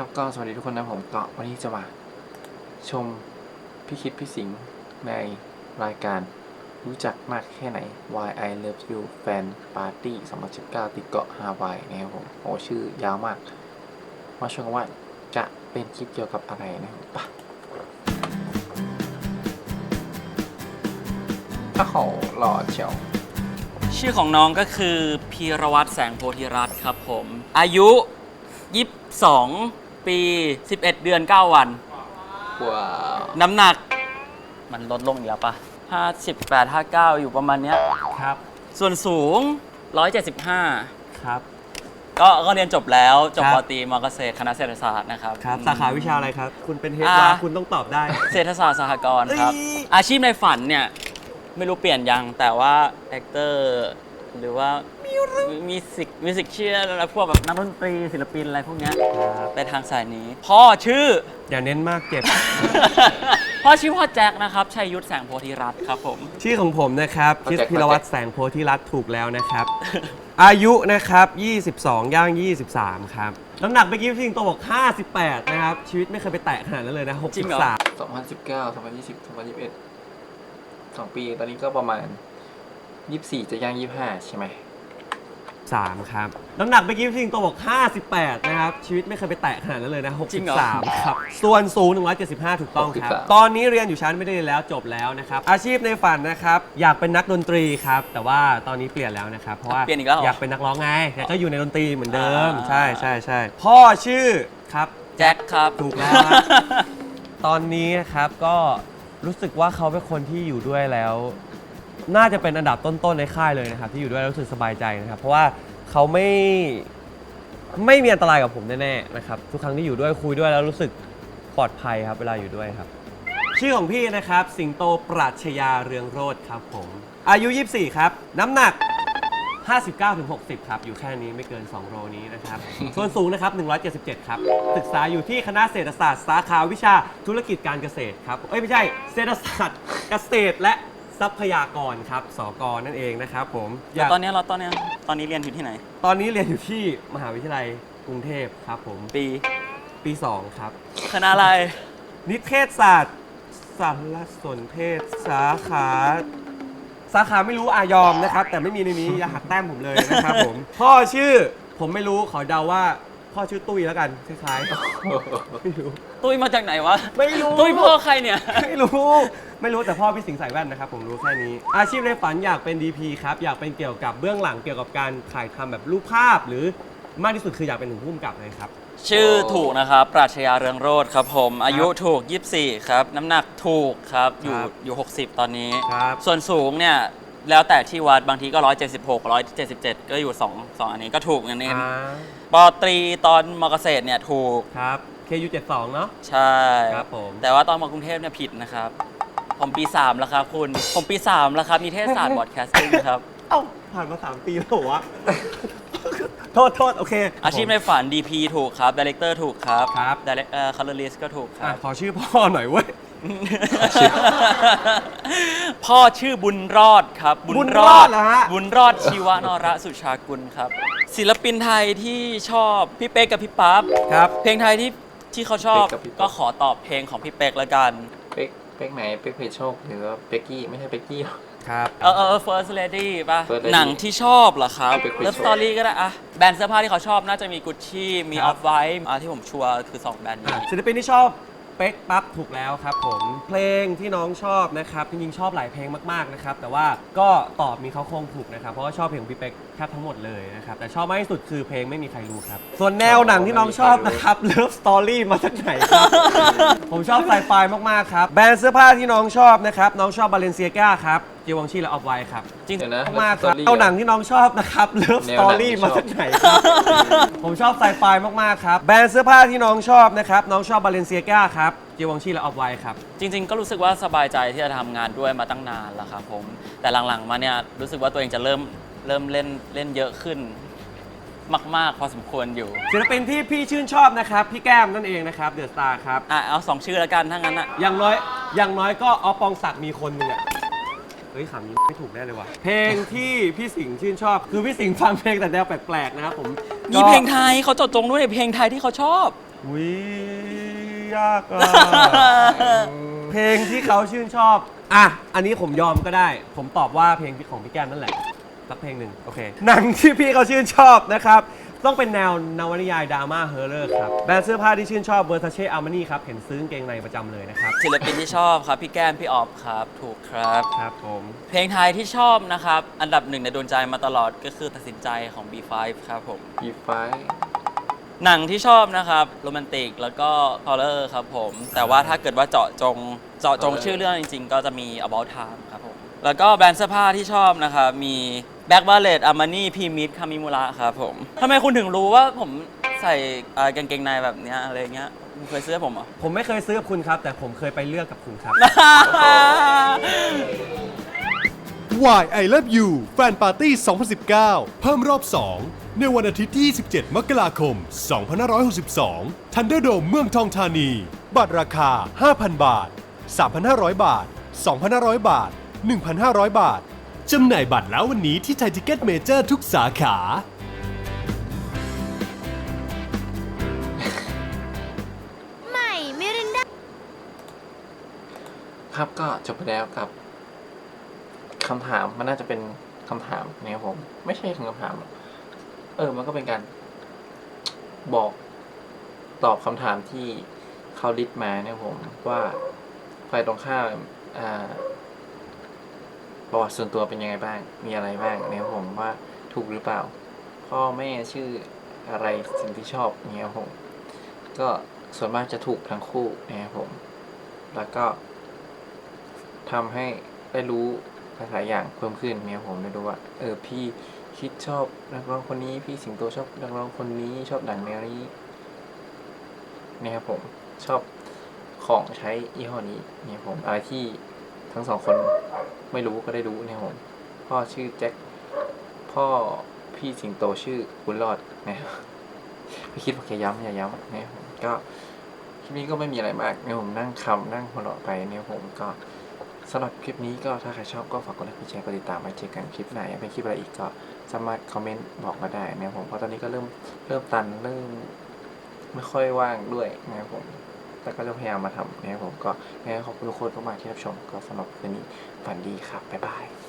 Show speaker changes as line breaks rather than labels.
ครับก็สวัสดีทุกคนนะผมก็วันนี้จะมาชมพี่คิดพี่สิงห์ในรายการรู้จักมากแค่ไหน Why I Love You Fan Party 2019ติดเกาะฮาวายนะครับผมโอ้ชื่อยาวมาก มาชมกันว่าจะเป็นคลิปเกี่ยวกับอะไรนะครับปะถ้าเขาหล่อเชียว
ชื่อของน้องก็คือพีรวัตรแสงโพธิรัตน์ครับผม อายุ 22 ปี 11 เดือน 9 วัน
ว้าว
น้ำหนัก มันลดลงอีกแล้วปะ58 59 อยู่ประมาณเนี้ย
ครับ
ส่วนสูง 175
ครับ
ก็ก็เรียนจบแล้วจบ
ครับ
ปตรีมอเกษตรคณะเศรษฐศาสตร์นะครับ
ครับ สาขาวิชาอะไรครับ คุณเป็นเฮด
อ่า
วาคุณต้องตอบได้
เศรษฐศาสตร์สหกรณ์ครับ
เอ้ย
อาชีพในฝันเนี่ย ไม่รู้เปลี่ยนยัง แต่ว่าแอคเตอร์ หรือว่ามิวสิกมิวสิกเชียร์อะไรพวกแบบนักดนตรีศิลปินอะไรพวกเนี้ย
ครับ
ไปทางสายนี้ พ่อชื่อ
อย่าเน้นมากเจ็บ
พ่อชื่อพ่อแจ็คนะครับชัยยุทธแสงโพธิรัตน์ครับผม
ชื่อของผมนะครับ
พ่อ
คิส
แจ็ค
พิรวัตรแสงโพธิรัตน์ถูกแล้วนะครับ อายุนะครับ 22 ย่าง 23 ครับ น้ำหนักเมื่อกี้พี่สิงโตบอก 58 นะครับ ชีวิตไม่เคยไปแตะขนาดนั้นเลยนะ
จริงเหรอ
63
2019 2020 2021สองปี ตอนนี้ก็ประมาณ 24จะย่าง25ใช่ไหม
3ครับ น้ำหนักเมื่อกี้พี่สิงโตบอก 58 นะครับ ชีวิตไม่เคยไปแตะขนาดนั้นเลยนะ
จริงเหรอ
63 ครับ ส่วนสูง 175 ถูกต้องครับ
63
ตอนนี้เรียนอยู่ชั้นไม่ได้เรียนแล้วจบแล้วนะครับ อาชีพในฝันนะครับ อยากเป็นนักดนตรีครับ แต่ว่าตอนนี้เปลี่ยนแล้วนะครับ เพราะว่า
เปลี่ยนอีกแล้วเหรอ
อยากเป็นนักร้องไงแต่ก็อยู่ในดนตรีเหมือนเดิม
อ่า
ใช่ใช่ใช่พ่อชื่อครับ
แจ็คครับ
ถูกแล้วครับ ตอนนี้นะครับก็รู้สึกว่าเขาเป็นคนที่อยู่ด้วยแล้ว น่าจะเป็นอันดับต้นๆในค่ายเลยนะครับ ที่อยู่ด้วยแล้วรู้สึกสบายใจนะครับ เพราะว่าเขาไม่ไม่มีอันตรายกับผมแน่ๆนะครับทุกครั้งที่อยู่ด้วยคุยด้วยแล้วรู้สึกปลอดภัยครับเวลาอยู่ด้วยครับ ชื่อของพี่นะครับ สิงโตปรัชญาเรืองโรธครับผม อายุ 24 ครับ น้ำหนัก 59-60 ครับ อยู่แค่นี้ไม่เกิน 2 โลนี้นะครับ ส่วนสูงนะครับ 177 ครับ ศึกษาอยู่ที่คณะเศรษฐศาสตร์ สาขาวิชาธุรกิจการเกษตรครับ เอ้ย ไม่ใช่ เศรษฐศาสตร์เกษตรและ ทรัพยากรครับสกนั่นเองนะครับผมอ
แล้ว
ยาก
ตอนเนี้ยเราตอนเนี้ยตอนนี้เรียนอยู่ที่ไหน
ตอนนี้เรียนอยู่ที่มหาวิทยาลัยกรุงเทพครับผม
ปี
ปี2ครับ
คณะอะไร
นิเทศศาสตร์สารสนเทศสาขา สาขาไม่รู้อายอมนะครับ แต่ไม่มีในนี้อย่าหักแต้มผมเลยนะครับผม พ่อชื่อผมไม่รู้ขอเดาว่า พ่อชื่อตุ้ยแล้วกันคล้ายๆไม่รู้
ตุ้ยมาจากไหนวะ
ไม่รู้
ตุ้ยพ่อใครเนี่ย
ไม่รู้ไม่รู้แต่พ่อพี่สิงห์ใส่แว่นนะครับ ผมรู้แค่นี้ อาชีพในฝันอยากเป็น DP ครับ อยากเป็นเกี่ยวกับเบื้องหลังเกี่ยวกับการถ่ายทำแบบรูปภาพ หรือมากที่สุดคืออยากเป็นถึงผู้กำกับเลยครับ
ชื่อถูกนะครับ ปราชญาเรืองโรธครับผม อายุถูก 24 ครับ น้ำหนักถูกครับ อยู่
ครับ
อยู่ 60 ตอนนี้
ครับ
ส่วนสูงเนี่ย แล้วแต่ที่วัดบางทีก็176 177ก็อยู่2 2อันนี้ก็ถูกอย่างนี้
อ่า
ปอตรีตอนมอเกษตรเนี่ยถูก
ครับ KU72 เนาะ
ใช่
ครับผม
แต่ว่าตอนมากรุงเทพเนี่ยผิดนะครับ ผมปี3แล้วครับคุณ ผมปี3แล้วครับนิเทศศาสตร์บอดแคสติ้งครับ
เอ้า ผ่านมา 3 ปีแล้วเหรอวะ โทษโทษโอเค
อาชีพในฝัน DP ถูกครับ Director ถูกครับ
ครับ
Direct เอ่อ Colorist ก็ถูกค
อะ
รับ
ขอชื่อพ่อหน่อยเว้ย
พ่อชื่อบุญรอดครับ
บุญรอดเหรอฮะ
บุญรอดชีวานระสุชากุลครับ ศิลปินไทยที่ชอบพี่เป๊กกับพี่ปั๊บ
ครับ
เพลงไทยที่ที่เขาชอบ
เป๊กกับพี่ปั๊บ
ก็ขอตอบเพลงของพี่เป๊กละกัน
เป๊กเป๊กไหนเป๊กเพชรโชคหรือว่าเป๊กกี้ไม่ใช่เป๊กกี้หรอก
ครับ
เออเออ First Lady ป่ะ
First Lady
หนังที่ชอบเหรอครับ
เป๊กไป
Love
ชม
Story ก็ได้อะแบรนด์เสื้อผ้าที่เขาชอบน่าจะมีกุชชี่มี
ค
อ
รั
อบฟไวท์ที่ผมชัวร์คือ2แบรนด์
อะ
นี้
ศิลปินที่ชอบ เป๊กปั๊บถูกแล้วครับผม เพลงที่น้องชอบนะครับจริงๆชอบหลายเพลงมากๆนะครับแต่ว่าก็ตอบมีเขาโครงถูกนะครับเพราะว่าชอบเพลงของพี่เป๊กแทบทั้งหมดเลยนะครับแต่ชอบมากที่สุดคือเพลงไม่มีใครรู้ครับ ส่วนแนวหนังที่น้องชอบนะครับ Love Story มาจากไหนครับ ผมชอบไซไฟมากๆครับแบรนด์เสื้อผ้าที่น้องชอบนะครับน้องชอบบาเลนเซียกาครับ เจวองชีและออฟไวครับ
จริง
เดี๋ยวนะ
มากครับ
Story
เอาหนังที่น้องชอบนะครับ Love
แนวหนัง
Story
ที่ชอบ
มาจากไหนครับ ผมชอบไซไฟมาก ๆ ครับ แบรนด์เสื้อผ้าที่น้องชอบนะครับ น้องชอบบาเลนเซียกาครับเจวองชีและออฟไวครับ
จริง ๆ ก็รู้สึกว่าสบายใจที่จะทำงานด้วยมาตั้งนานแล้วครับผม แต่หลังๆ มาเนี่ยรู้สึกว่าตัวเองจะเริ่มเริ่มเล่นเล่นเยอะขึ้น มากๆ พอสมควรอยู่
ศิลปินที่พี่ชื่นชอบนะครับ พี่แก้มนั่นเองนะครับ เดอะสตาร์ครับ
อะเอาสองชื่อแล้วกันถ้างั้นอะ
อย่างน้อย อย่างน้อยก็ออฟปองศักดิ์มีคนหนึงอะเฮ้ยขำนี้ไม่ถูกแน่เลยว่ะ เพลงที่พี่สิงห์ชื่นชอบ คือพี่สิงห์ฟังเพลงแต่แนวแปลกๆนะครับผม
มีเพลงไทยเขาจดจงด้วยเพลงไทยที่เขาชอบ
วิยากอะเพลงที่เขาชื่นชอบ อะ อันนี้ผมยอมก็ได้ ผมตอบว่าเพลงของพี่แก้มนั่นแหละสักเพลงหนึ่งโอเค หนังที่พี่เขาชื่นชอบนะครับ ต้องเป็นแนวนวนิยายดราม่าเฮอร์เรอร์ครับแบรนด์เสื้อผ้าที่ชื่นชอบเวอร์ซาเช่อาร์มานี่ครับเห็นซื้อกางเกงในประจำเลยนะครับ
ศิลปินที่ชอบครับพี่แก้มพี่ออฟครับ ถูกครับ
ครับผม
เพลงไทยที่ชอบนะครับ อันดับหนึ่งในดวงใจมาตลอดก็คือตัดสินใจของ B5 ครับผม
ปีไฟ
หนังที่ชอบนะครับโรแมนติกแล้วก็ฮอร์เรอร์ครับผม แต่ว่าถ้าเกิดว่าเจาะจงเจาะจงชื่อเรื่องจริง ๆ ก็จะมี About Time ครับผม แล้วก็แบรนด์เสื้อผ้าที่ชอบนะครับ มี Back b a l l e t Armani p m i d Kamimura ครับผมทำไมคุณถึงรู้ว่าผมใส่เอ่อกางเกงในแบบเนี้ยอะไรเงี้ยคุณเคยซื้อให้ผมเหรอ
ผมไม่เคยซื้อกับคุณครับ แต่ผมเคยไปเลือกกับคุณครับ
Why I Love You แฟนปาร์ตี้ 2019 เพิ่มรอบ 2 ในวันอาทิตย์ที่ 27 มกราคม 2562 Thunderdome เมืองทองธานี บัตรราคา 5,000 บาท 3,500 บาท 2,500 บาท 1,500 บาท จำหน่ายบัตรแล้ววันนี้ที่ไทยทิเก็ตเมเจอร์ทุกสาขา
ใหม่มิรินดา
ครับก็จบไปแล้วกับคำถามมันน่าจะเป็นคำถามนะครับผม ไม่ใช่คำถามหรอกเออ มันก็เป็นการ บอกตอบคำถามที่เขาลิสต์มาเนี่ยผมว่าฝ่ายตรงข้ามอ่า ประวัติส่วนตัวเป็นยังไงบ้าง มีอะไรบ้างเนี่ยผมว่าถูกหรือเปล่า พ่อแม่ชื่ออะไรสิ่งที่ชอบเนี่ยผม ก็ส่วนมากจะถูกทั้งคู่นะครับผม แล้วก็ทำให้ได้รู้หลายๆอย่างเพิ่มขึ้นเนี่ยผมได้รู้ว่า เออพี่คิดชอบนักร้องคนนี้ พี่สิงโตชอบนักร้องคนนี้ชอบหนังแนวนี้เนี่ยครับผมชอบของใช้ยี่ห้อนี้เนี่ยผมอะไรที่ ทั้งสองคนไม่รู้ก็ได้รู้เนี่ยผมพ่อชื่อแจ็คพ่อพี่สิงโตชื่อบุญรอดนะครับไม่คิดว่าแกย้ำอย่าย้ำเนี่ยผมก็คลิปนี้ก็ไม่มีอะไรมากเนี่ยผมนั่งคำนั่งหัวเราะไปเนี่ยผมก็สำหรับคลิปนี้ก็ถ้าใครชอบก็ฝากกดไลค์กดแชร์กดติดตามไว้เจอกันคลิปไหนเป็นคลิปอะไรอีกก็สามารถคอมเมนต์บอกมาได้เนี่ยผมเพราะตอนนี้ก็เริ่มเริ่มตันเริ่มไม่ค่อยว่างด้วยนะครับผม แต่ก็จะพยายามมาทำนะครับผมก็งั้นขอบคุณทุกคนมากๆที่รับชมก็สำหรับคืนนี้ฝันดีครับบ๊ายบาย